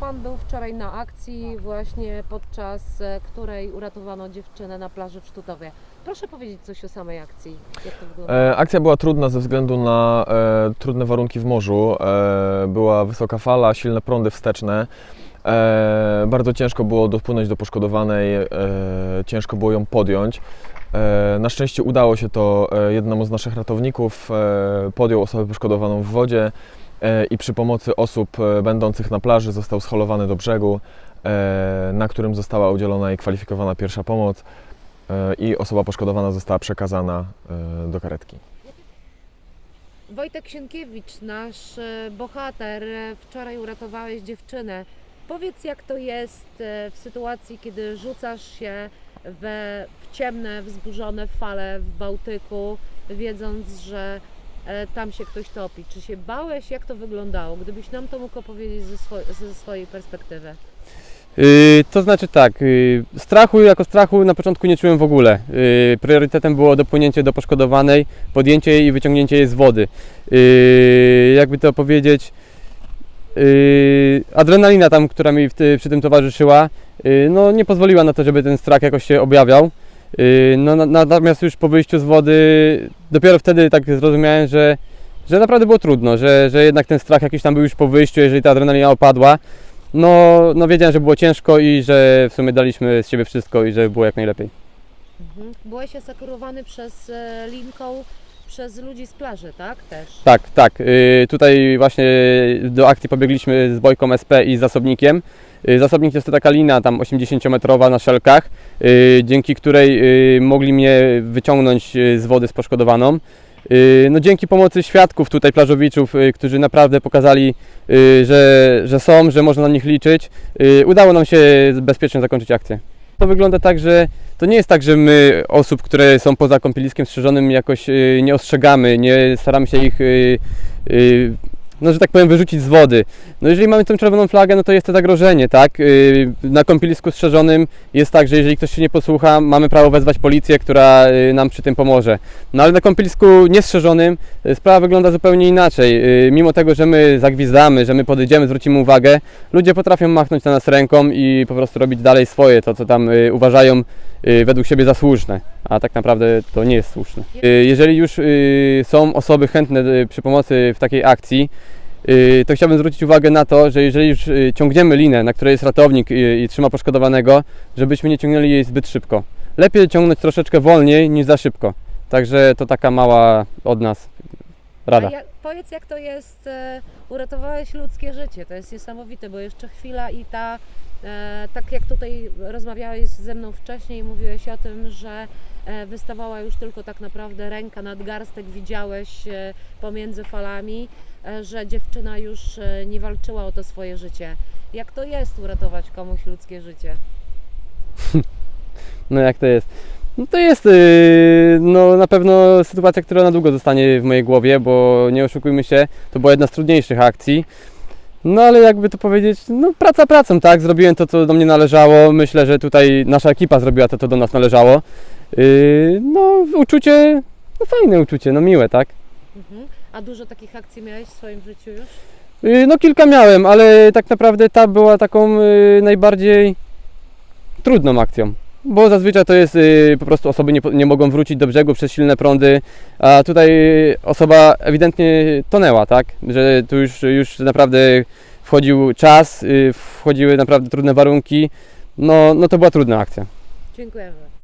Pan był wczoraj na akcji właśnie podczas e, której uratowano dziewczynę na plaży w Sztutowie. Proszę powiedzieć coś o samej akcji. Jak to? E, akcja była trudna ze względu na e, trudne warunki w morzu. E, była wysoka fala, silne prądy wsteczne. E, bardzo ciężko było dopłynąć do poszkodowanej, e, ciężko było ją podjąć. E, na szczęście udało się to e, jednemu z naszych ratowników. E, podjął osobę poszkodowaną w wodzie i przy pomocy osób e, będących na plaży został scholowany do brzegu, e, na którym została udzielona jej kwalifikowana pierwsza pomoc e, i osoba poszkodowana została przekazana e, do karetki. Wojtek Sienkiewicz, nasz e, bohater, e, wczoraj uratowałeś dziewczynę. Powiedz, jak to jest e, w sytuacji, kiedy rzucasz się we, w ciemne, wzburzone fale w Bałtyku, wiedząc, że e, tam się ktoś topi. Czy się bałeś? Jak to wyglądało? Gdybyś nam to mógł opowiedzieć ze, swo- ze swojej perspektywy. Yy, to znaczy tak, yy, strachu jako strachu na początku nie czułem w ogóle. Yy, priorytetem było dopłynięcie do poszkodowanej, podjęcie jej i wyciągnięcie jej z wody. Yy, jakby to powiedzieć, yy, adrenalina tam, która mi ty, przy tym towarzyszyła, yy, no nie pozwoliła na to, żeby ten strach jakoś się objawiał. Yy, no, na- natomiast już po wyjściu z wody, dopiero wtedy tak zrozumiałem, że, że naprawdę było trudno, że, że jednak ten strach jakiś tam był już po wyjściu, jeżeli ta adrenalina opadła. No, no wiedziałem, że było ciężko i że w sumie daliśmy z siebie wszystko i że było jak najlepiej. Mhm. Byłeś asekurowany przez e, linką przez ludzi z plaży, tak? Też. Tak, tak. y, tutaj właśnie do akcji pobiegliśmy z Bojką SP i z zasobnikiem. Y, Zasobnik jest to taka lina tam 80-metrowa na szelkach, dzięki której y, mogli mnie wyciągnąć y, z wody z poszkodowaną. Y, No dzięki pomocy świadków tutaj plażowiczów, y, którzy naprawdę pokazali, y, że, że są, że można na nich liczyć, y, udało nam się bezpiecznie zakończyć akcję. To wygląda tak, że to nie jest tak, że my osób, które są poza kąpieliskiem strzeżonym jakoś y, nie ostrzegamy, nie staramy się ich, y, y, no że tak powiem, wyrzucić z wody. No jeżeli mamy tę czerwoną flagę, no to jest to zagrożenie, tak? Y, Na kąpielisku strzeżonym jest tak, że jeżeli ktoś się nie posłucha, mamy prawo wezwać policję, która y, nam przy tym pomoże. No ale na kąpielisku niestrzeżonym y, sprawa wygląda zupełnie inaczej. Mimo tego, że my zagwizdamy, że my podejdziemy, zwrócimy uwagę, ludzie potrafią machnąć na nas ręką i po prostu robić dalej swoje, to co tam uważają według siebie za słuszne, a tak naprawdę to nie jest słuszne. Jeżeli już są osoby chętne przy pomocy w takiej akcji, to chciałbym zwrócić uwagę na to, że jeżeli już y, ciągniemy linę, na której jest ratownik y, i trzyma poszkodowanego, żebyśmy nie ciągnęli jej zbyt szybko. Lepiej ciągnąć troszeczkę wolniej niż za szybko. Także to taka mała od nas rada. Jak, powiedz, jak to jest, e, uratowałeś ludzkie życie, to jest niesamowite, bo jeszcze chwila i ta, e, tak jak tutaj rozmawiałeś ze mną wcześniej, mówiłeś o tym, że e, wystawała już tylko tak naprawdę ręka, nadgarstek widziałeś e, pomiędzy falami, e, że dziewczyna już e, nie walczyła o to swoje życie. Jak to jest uratować komuś ludzkie życie? No jak to jest? No to jest yy, no, na pewno sytuacja, która na długo zostanie w mojej głowie, bo nie oszukujmy się, to była jedna z trudniejszych akcji. No ale jakby to powiedzieć, no praca pracą, tak? Zrobiłem to, co do mnie należało. Myślę, że tutaj nasza ekipa zrobiła to, co do nas należało. Yy, no uczucie, no fajne uczucie, no miłe, tak? Mhm. A dużo takich akcji miałeś w swoim życiu już? Yy, No kilka miałem, ale tak naprawdę ta była taką yy, najbardziej trudną akcją. Bo zazwyczaj to jest yy, po prostu osoby nie, nie mogą wrócić do brzegu przez silne prądy, a tutaj osoba ewidentnie tonęła, tak? Że tu już, już naprawdę wchodził czas, yy, wchodziły naprawdę trudne warunki. No, no to była trudna akcja. Dziękujemy.